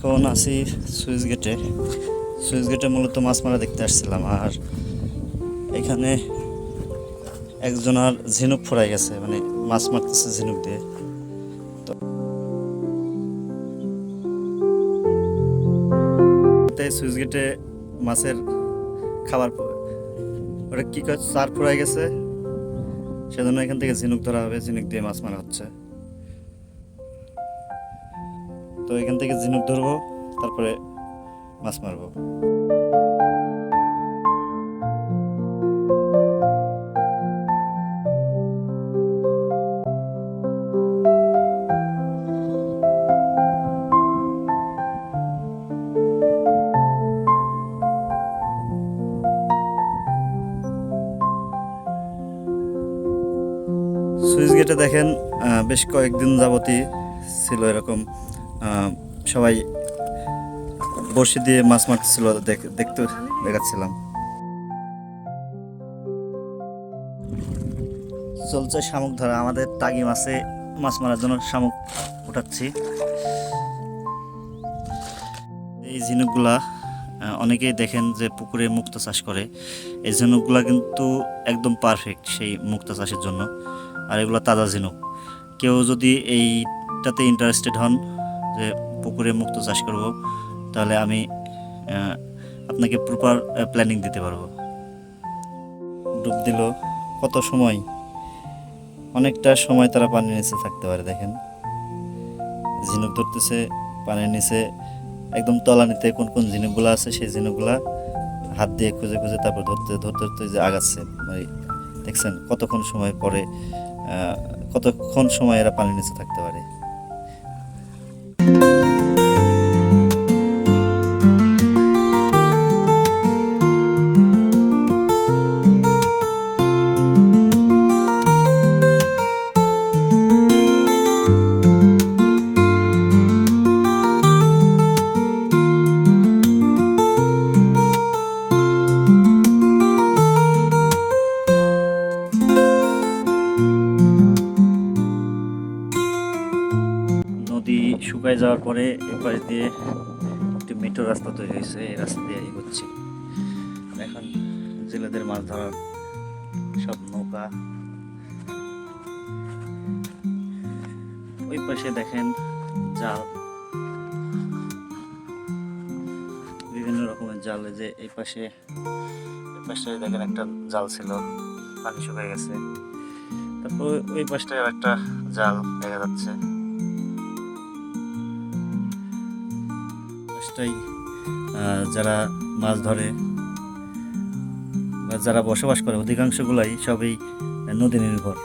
এখন আছি সুইচ গেটে। সুইচ গেটে মূলত মাছ মারা দেখতে আসছিলাম আর এখানে একজনের ঝিনুক ফুরাই গেছে মানে মাছ মারতেছে ঝিনুক দিয়ে। তো সুইচ গেটে মাছের খাবার ওটা কী করে চার ফুরাই গেছে। সেজন্য এখান থেকে ঝিনুক ধরা হবে, ঝিনুক দিয়ে মাছ মারা হচ্ছে। তো এখান থেকে ঝিনুক ধরবো, তারপরে মাছ মারবো। সুইচ গেটে দেখেন বেশ কয়েকদিন যাবতই ছিল এরকম সবাই বড়শি দিয়ে মাছ মারতেছিল, দেখ- দেখতে দেখাচ্ছিলাম। চলছে শামুক ধরা। আমাদের টাগি মাছে মাছ মারার জন্য শামুক উঠাচ্ছি। এই ঝিনুকগুলা অনেকেই দেখেন যে পুকুরে মুক্ত চাষ করে। এই ঝিনুকগুলা কিন্তু একদম পারফেক্ট সেই মুক্ত চাষের জন্য। আর এগুলো তাজা ঝিনুক। কেউ যদি এইটাতে ইন্টারেস্টেড হন যে পুকুরে মুক্ত চাষ করব, তাহলে আমি আপনাকে প্রপার প্ল্যানিং দিতে পারব। ডুব দিল, কত সময়? অনেকটা সময় তারা পানির নিচে থাকতে পারে, দেখেন। ঝিনুক ধরতেছে, পানির নিচে একদম তলানিতে কোন কোন ঝিনুকগুলো আছে, সেই ঝিনুকগুলা হাত দিয়ে খুঁজে খুঁজে তারপর ধরতে ধরতে ধরতে যে আগাচ্ছে। মানে দেখছেন কতক্ষণ সময় পরে কতক্ষণ সময় এরা পানির নিচে থাকতে পারে। নদী শুকায় যাওয়ার পরে এপাশ দিয়ে একটি মেট্রো রাস্তা তৈরি হয়েছে, এই রাস্তা দিয়ে এগোচ্ছি। এখন জেলেদের মাছ ধরার সব নৌকা। ওই পাশে দেখেন জাল। বিভিন্ন রকমের জাল যে এই পাশে এই পাশে দেখেন একটা জাল ছিল, পানি শুকায় গেছে। তারপর ওই পাশটায় একটা জাল দেখা যাচ্ছে। পাশটাই যারা মাছ ধরে বা যারা বসবাস করে, অধিকাংশগুলাই সবই নদী নির্ভর।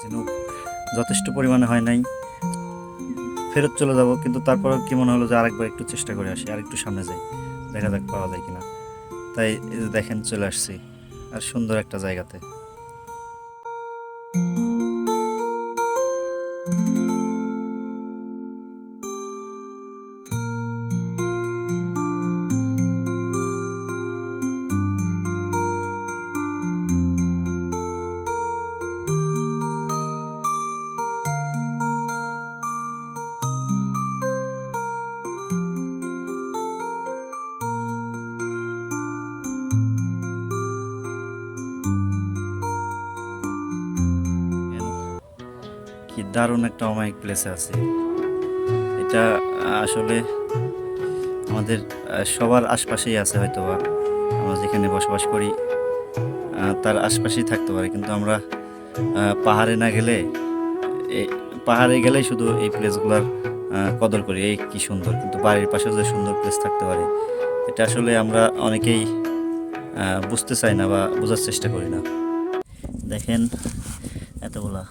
ঝিনুক যথেষ্ট পরিমাণে হয় নাই, ফেরত চলে যাব, কিন্তু তারপরেও কি মনে হলো যে আরেকবার একটু চেষ্টা করে আসি, আর একটু সামনে যাই, দেখা যাক পাওয়া যায় কিনা। তাই দেখেন, চলে আসছি, আর সুন্দর একটা জায়গাতে। কি দারুণ একটা অমায়িক প্লেসে আছে। এটা আসলে আমাদের সবার আশপাশেই আছে হয়তো বা আমরা যেখানে বসবাস করি তার আশপাশেই থাকতে পারে। কিন্তু আমরা পাহাড়ে না গেলে পাহাড়ে গেলেই শুধু এই প্লেসগুলোর কদর করি। এই কি সুন্দর। কিন্তু বাড়ির পাশে যে সুন্দর প্লেস থাকতে পারে, এটা আসলে আমরা অনেকেই বুঝতে চাই না বা বোঝার চেষ্টা করি না। দেখেন, এতগুলা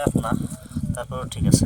এনাফ না তারপরেও ঠিক আছে।